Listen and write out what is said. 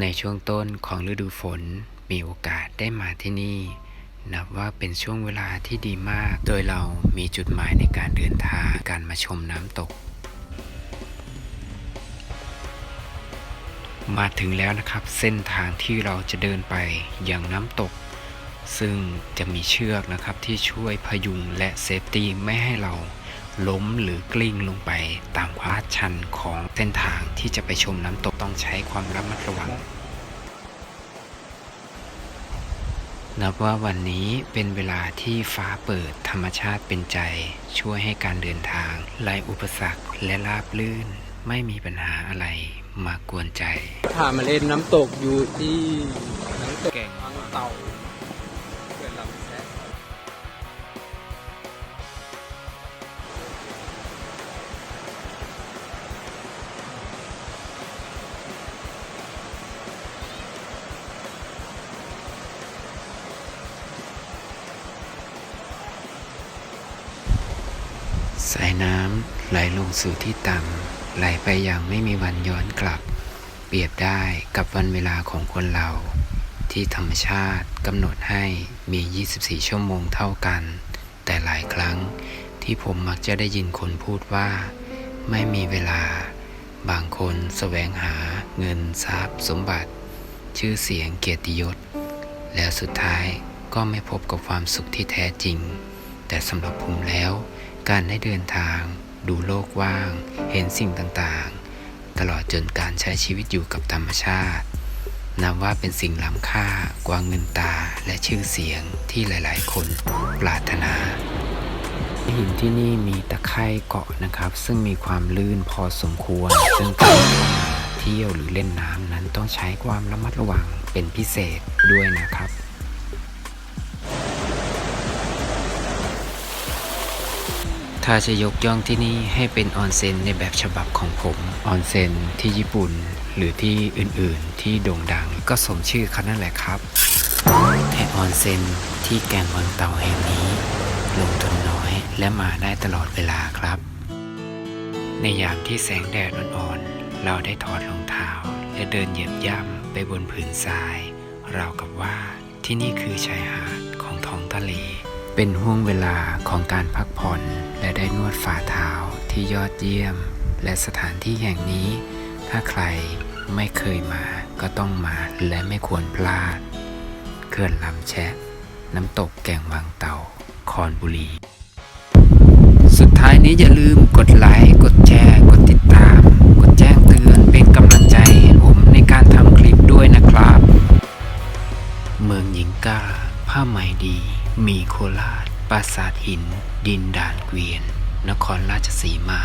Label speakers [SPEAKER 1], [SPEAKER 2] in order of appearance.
[SPEAKER 1] ในช่วงต้นของฤดูฝนมีโอกาสได้มาที่นี่ นับว่าเป็นช่วงเวลาที่ดีมาก โดยเรามีจุดหมายในการเดินทางการมาชมน้ำตก มาถึงแล้วนะครับเส้นทางที่เราจะเดินไปยังน้ำตก ซึ่งจะมีเชือกนะครับที่ช่วยพยุงและเซฟตี้ไม่ให้เรา ล้มหรือกลิ้งลงไปตามความชันของเส้นทางที่จะไปชมน้ำตกต้องใช้ความระมัดระวัง นับว่าวันนี้เป็นเวลาที่ฟ้าเปิดธรรมชาติเป็นใจ ช่วยให้การเดินทางไร้อุปสรรคและราบลื่น ไม่มีปัญหาอะไรมากวนใจ
[SPEAKER 2] พามาเล่นน้ำตกอยู่ที่น้ำตก
[SPEAKER 1] แก่ง
[SPEAKER 2] บางเต่า
[SPEAKER 1] สายน้ำไหลลงสู่ที่ต่ำไหลไปอย่างไม่มีวันย้อนกลับ เปรียบได้กับวันเวลาของคนเรา ที่ธรรมชาติกำหนดให้มี 24 ชั่วโมงเท่ากัน แต่หลายครั้งที่ผมมักจะได้ยินคนพูดว่า ไม่มีเวลา บางคนแสวงหาเงินทรัพย์สมบัติ ชื่อเสียงเกียรติยศ แล้วสุดท้ายก็ไม่พบกับความสุขที่แท้จริง แต่สำหรับผมแล้ว การได้เดินทาง ดูโลกว่าง เห็นสิ่งต่างๆ ตลอดจนการใช้ชีวิตอยู่กับธรรมชาตินับว่าเป็นสิ่งล้ำค่ากว่าเงินตาและชื่อเสียงที่หลายๆ คนปรารถนา หินที่นี่มีตะไคร่เกาะนะครับ ซึ่งมีความลื่นพอสมควร ซึ่งการเที่ยวหรือเล่นน้ำนั้นต้องใช้ความระมัดระวังเป็นพิเศษด้วยนะครับ ถ้าจะยกย่องที่นี่ให้เป็นออนเซ็นในแบบฉบับของผม ออนเซ็นที่ญี่ปุ่น หรือที่อื่นๆ ที่โด่งดังก็สมชื่อเขานั่นแหละครับแต่ออนเซ็นที่แกงวังเต่าแห่งนี้ ลงทุนน้อยและมาได้ตลอดเวลาครับ ในยามที่แสงแดดอ่อนๆ เราได้ถอดรองเท้า และเดินเหยียบย่ำไปบนผืนทราย ราวกับว่าที่นี่คือชายหาดของท้องทะเล เป็นห่วงเวลาของการพักผ่อนและได้นวดฝ่าเท้าที่ยอดเยี่ยม และสถานที่แห่งนี้ ถ้าใครไม่เคยมาก็ต้องมาและไม่ควรพลาดเขื่อนลำแชะ น้ำตกแก่งวังเต่าคอนบุรี สุดท้ายนี้อย่าลืมกดไลค์กดแชร์ กดติดตาม กดแจ้งเตือนเป็นกำลังใจให้ผมในการทำคลิปด้วยนะครับ เมืองหญิงกาผ้าไหมดี มีโคราชปราสาทหิน ดินด่านเกวียน นครราชสีมา